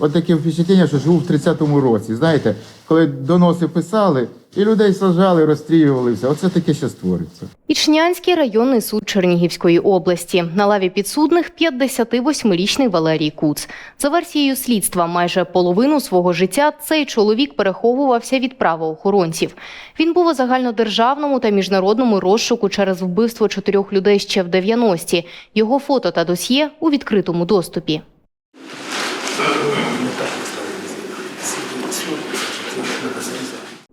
От таке впечатлення, що живу в 30-му році. Знаєте, коли доноси писали, і людей сажали, розстрілювали все. Оце таке ще створиться. Ічнянський районний суд Чернігівської області. На лаві підсудних 58-річний Валерій Куц. За версією слідства, майже половину свого життя цей чоловік переховувався від правоохоронців. Він був у загальнодержавному та міжнародному розшуку через вбивство чотирьох людей ще в 90-ті. Його фото та досьє у відкритому доступі.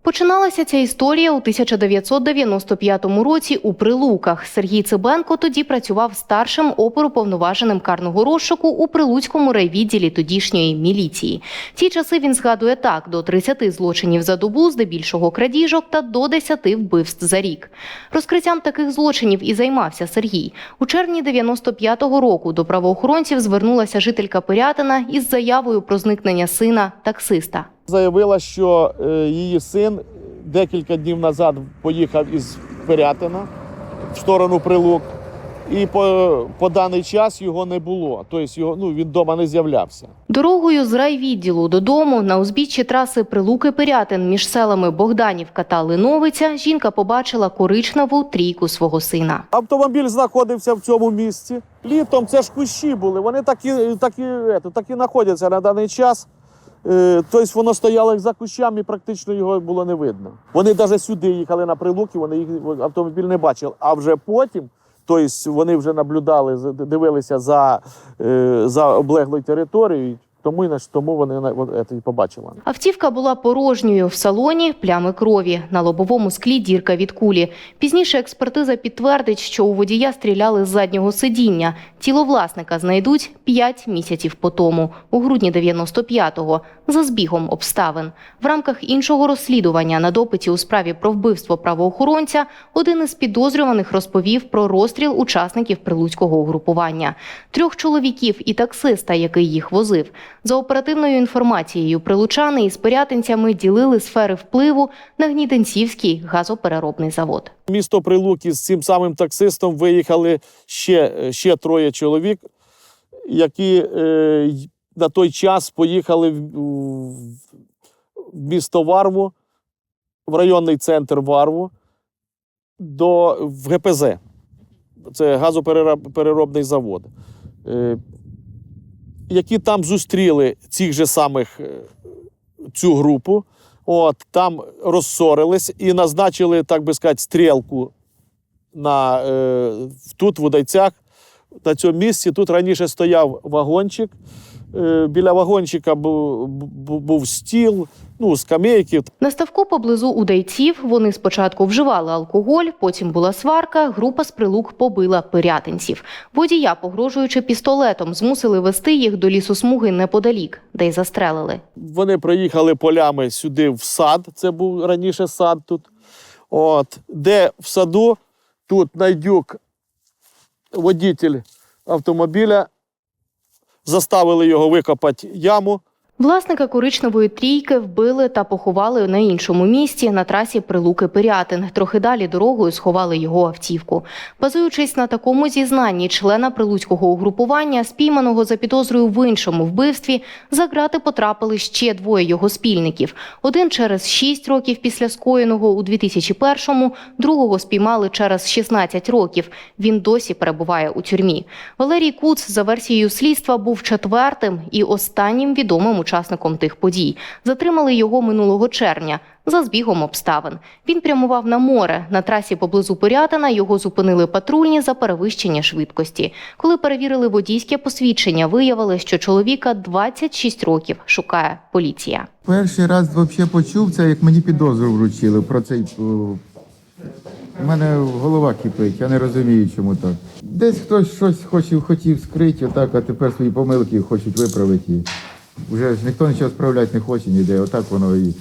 Починалася ця історія у 1995 році у Прилуках. Сергій Цибенко тоді працював старшим оперуповноваженим карного розшуку у Прилуцькому райвідділі тодішньої міліції. Ті часи він згадує так: до 30 злочинів за добу, здебільшого крадіжок та до 10 вбивств за рік. Розкриттям таких злочинів і займався Сергій. У червні 95-го року до правоохоронців звернулася жителька Пирятина із заявою про зникнення сина таксиста. Заявила, що е, її син декілька днів назад поїхав із Пирятина в сторону Прилук, і по, по даний час його не було. Тобто його, ну, він вдома не з'являвся. Дорогою з райвідділу додому на узбіччі траси Прилуки-Пирятин між селами Богданівка та Линовиця жінка побачила коричневу трійку свого сина. Автомобіль знаходився в цьому місці. Літом це ж кущі були. Вони так і, так і, так і знаходяться на даний час. Е, Тобто воно стояло за кущами, практично його було не видно. Вони навіть сюди їхали на прилуки, вони їх автомобіль не бачили. А вже потім, тобто вони вже наблюдали, дивилися за, е, за облеглою територією, тому, і на- тому вони на- і побачили. Автівка була порожньою в салоні плями крові, на лобовому склі дірка від кулі. Пізніше експертиза підтвердить, що у водія стріляли з заднього сидіння. Тіло власника знайдуть 5 місяців по тому, у грудні 95-го, за збігом обставин. В рамках іншого розслідування на допиті у справі про вбивство правоохоронця один із підозрюваних розповів про розстріл учасників прилуцького угрупування. Трьох чоловіків і таксиста, який їх возив. За оперативною інформацією, прилучани із пирятинцями ділили сфери впливу на Гнідинцівський газопереробний завод. місто Прилуки з цим самим таксистом виїхали ще, ще троє чоловік, які е, на той час поїхали в, в місто Варву, в районний центр Варву, до, в ГПЗ. Це газопереробний завод. Які там зустріли цих же самих е, цю групу. От там розсорились і назначили, так би сказати, стрілку на е, тут, в Удайцях. На цьому місці тут раніше стояв вагончик. Е, біля вагончика був, стіл, ну, скамейки. На ставку поблизу удайців вони спочатку вживали алкоголь, потім була сварка. Група з прилук побила пирятинців. Водія, погрожуючи пістолетом, змусили вести їх до лісосмуги неподалік, де й застрелили. Вони приїхали полями сюди в сад. Це був раніше сад тут. От, де в саду тут найдюк водитель автомобіля, заставили його викопати яму. Власника коричневої трійки вбили та поховали на іншому місці на трасі Прилуки Пирятин. Трохи далі дорогою сховали його автівку. Базуючись на такому зізнанні члена прилуцького угрупування, спійманого за підозрою в іншому вбивстві, за грати потрапили ще двоє його спільників. Один через 6 років після скоєного у 2001-му, другого спіймали через 16 років. Він досі перебуває у тюрмі. Валерій Куц за версією слідства був четвертим і останнім відомим учасником тих подій. Затримали його минулого червня. За збігом обставин він прямував на море. На трасі поблизу Порятина його зупинили патрульні за перевищення швидкості. Коли перевірили водійське посвідчення, виявили, що чоловіка 26 років шукає поліція. Перший раз взагалі почув це, як мені підозру вручили про цей. У мене голова кипить, я не розумію, чому так. Десь хтось щось хотів, хотів скрити, отак, а тепер свої помилки хочуть виправити. Вже ж ніхто нічого справляти не хоче ніде, отак воно і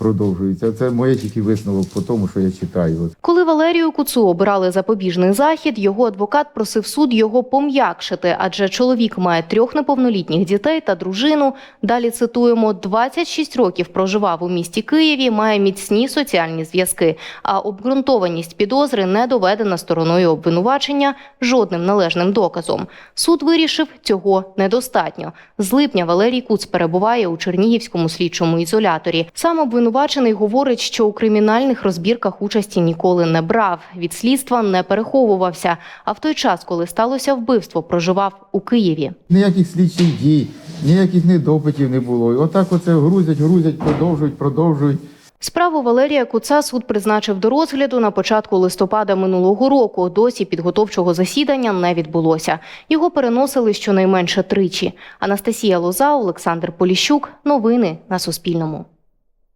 продовжується. Це моє тільки висновок по тому, що я читаю. Коли Валерію Куцу обирали запобіжний захід, його адвокат просив суд його пом'якшити, адже чоловік має трьох неповнолітніх дітей та дружину. Далі цитуємо: 26 років проживав у місті Києві, має міцні соціальні зв'язки. А обґрунтованість підозри не доведена стороною обвинувачення жодним належним доказом. Суд вирішив, цього недостатньо. З липня Валерій Куц перебуває у Чернігівському слідчому ізоляторі. Сам обвинувачений говорить, що у кримінальних розбірках участі ніколи не брав. Від слідства не переховувався. А в той час, коли сталося вбивство, проживав у Києві. Ніяких слідчих дій, ніяких недопитів не було. І отак оце грузять, грузять, продовжують, продовжують. Справу Валерія Куца суд призначив до розгляду на початку листопада минулого року. Досі підготовчого засідання не відбулося. Його переносили щонайменше тричі. Анастасія Лоза, Олександр Поліщук. Новини на Суспільному.